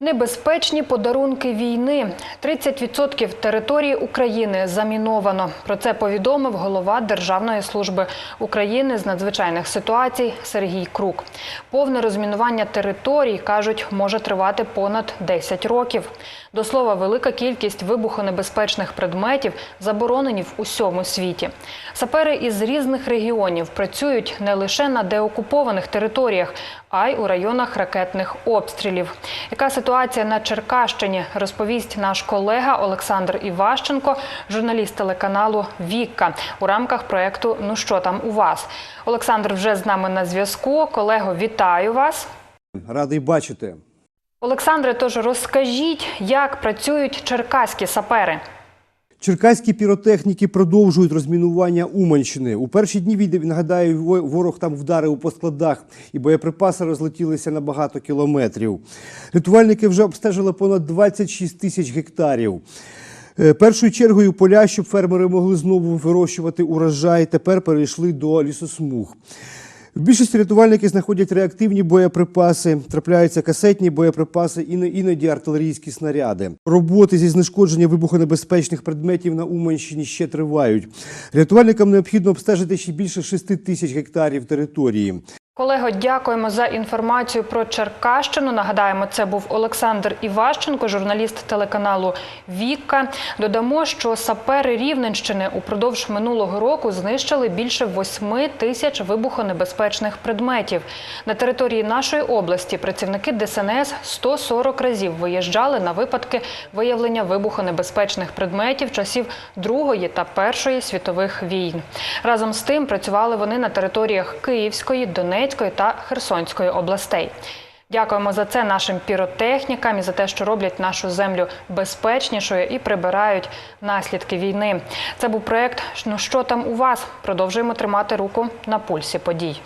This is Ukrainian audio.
Небезпечні подарунки війни. 30% території України заміновано. Про це повідомив голова Державної служби України з надзвичайних ситуацій Сергій Крук. Повне розмінування територій, кажуть, може тривати понад 10 років. До слова, велика кількість вибухонебезпечних предметів заборонені в усьому світі. Сапери із різних регіонів працюють не лише на деокупованих територіях, а й у районах ракетних обстрілів. Яка ситуація на Черкащині, розповість наш колега Олександр Іващенко, журналіст телеканалу Вікка у рамках проєкту Ну що там у вас? Олександр вже з нами на зв'язку. Колего, вітаю вас. Радий бачити. Олександре, тож розкажіть, як працюють черкаські сапери. Черкаські піротехніки продовжують розмінування Уманщини. У перші дні війни, нагадаю, ворог там вдарив по складах, і боєприпаси розлетілися на багато кілометрів. Рятувальники вже обстежили понад 26 тисяч гектарів. Е, Першою чергою поля, щоб фермери могли знову вирощувати урожай, тепер перейшли до лісосмуг. В більшості рятувальники знаходять реактивні боєприпаси, трапляються касетні боєприпаси і іноді артилерійські снаряди. Роботи зі знешкодження вибухонебезпечних предметів на Уманщині ще тривають. Рятувальникам необхідно обстежити ще більше 6 тисяч гектарів території. Колего, дякуємо за інформацію про Черкащину. Нагадаємо, це був Олександр Іващенко, журналіст телеканалу Вікка. Додамо, що сапери Рівненщини упродовж минулого року знищили більше 8 тисяч вибухонебезпечних предметів. На території нашої області працівники ДСНС 140 разів виїжджали на випадки виявлення вибухонебезпечних предметів часів Другої та Першої світових війн. Разом з тим працювали вони на територіях Київської, Донецької та Херсонської областей. Дякуємо за це нашим піротехнікам і за те, що роблять нашу землю безпечнішою і прибирають наслідки війни. Це був проект Ну що там у вас? Продовжуємо тримати руку на пульсі подій.